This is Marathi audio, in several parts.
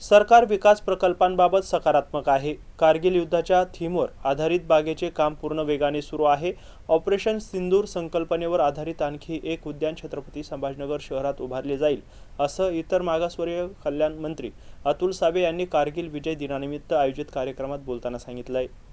सरकार विकास प्रकल्पांबाबत सकारात्मक आहे. कारगिल युद्धाच्या थीमवर आधारित बागेचे काम पूर्ण वेगाने सुरू आहे. ऑपरेशन सिंदूर संकल्पनेवर आधारित आणखी एक उद्यान छत्रपती संभाजीनगर शहरात उभारले जाईल असं इतर मागासवर्गीय कल्याण मंत्री अतुल सावे यांनी कारगिल विजय दिनानिमित्त आयोजित कार्यक्रमात बोलताना सांगितलं आहे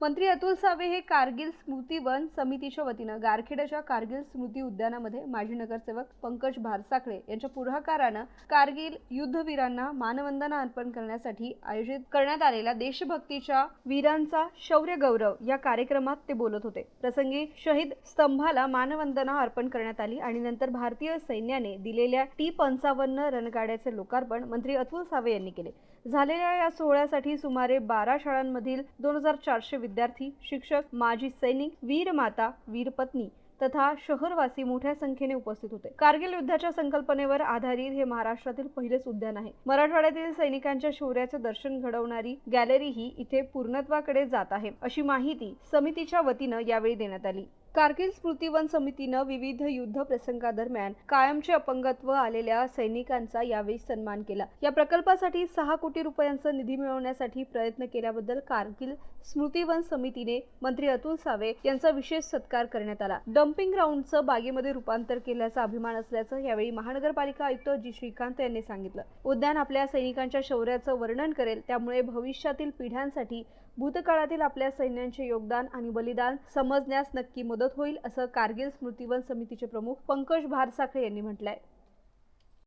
मंत्री अतुल सावे हे कारगिल स्मृती वन समितीच्या वतीनं गारखेड्याच्या कारगिल स्मृती उद्यानामध्ये माजी नगरसेवक पंकज भारसाखळे यांच्या पुढाकारानं कारगिल युद्धवीरांना मानवंदना अर्पण करण्यासाठी आयोजित करण्यात आलेल्या देशभक्तीच्या वीरांचा शौर्य गौरव या कार्यक्रमात ते बोलत होते. प्रसंगी शहीद स्तंभाला मानवंदना अर्पण करण्यात आली आणि नंतर भारतीय सैन्याने दिलेल्या टी पंचावन्न रणगाड्याचे लोकार्पण मंत्री अतुल सावे यांनी केले. झालेल्या या सोहळ्यासाठी सुमारे बारा शाळांमधील दोन हजार चारशे विद्यार्थी शिक्षक माजी सैनिक वीर माता वीर पत्नी तथा शहरवासी मोठ्या संख्येने उपस्थित होते. कारगिल युद्धाच्या संकल्पनेवर आधारित हे महाराष्ट्रातील पहिलेच उद्यान आहे. मराठवाड्यातील सैनिकांच्या शौर्याचे दर्शन घडवणारी गॅलरी ही इथे पूर्णत्वाकडे जात आहे अशी माहिती समितीच्या वतीनं यावेळी देण्यात आली. कारगिल स्मृतिवन समितीनं विविध युद्ध प्रसंगादरम्यान कायमचे अपंगत्व आलेल्या सैनिकांचा यावेळी सन्मान केला. या प्रकल्पासाठी सहा कोटी रुपयांचा निधी मिळवण्यासाठी प्रयत्न केल्याबद्दल कारगिल स्मृतिवन समितीने मंत्री अतुल सावे यांचा विशेष सत्कार करण्यात आला. डम्पिंग ग्राउंडचं बागेमध्ये रूपांतर केल्याचा अभिमान असल्याचं यावेळी महानगरपालिका आयुक्त जी. श्रीकांत यांनी सांगितलं. उद्यान आपल्या सैनिकांच्या शौर्याचं वर्णन करेल. त्यामुळे भविष्यातील पिढ्यांसाठी भूतकाळातील आपल्या सैन्यांचे योगदान आणि बलिदान समजण्यास नक्की मदत मदत होईल असं कारगिल स्मृतिवन समितीचे प्रमुख पंकज भारसाखळे यांनी म्हटलंय.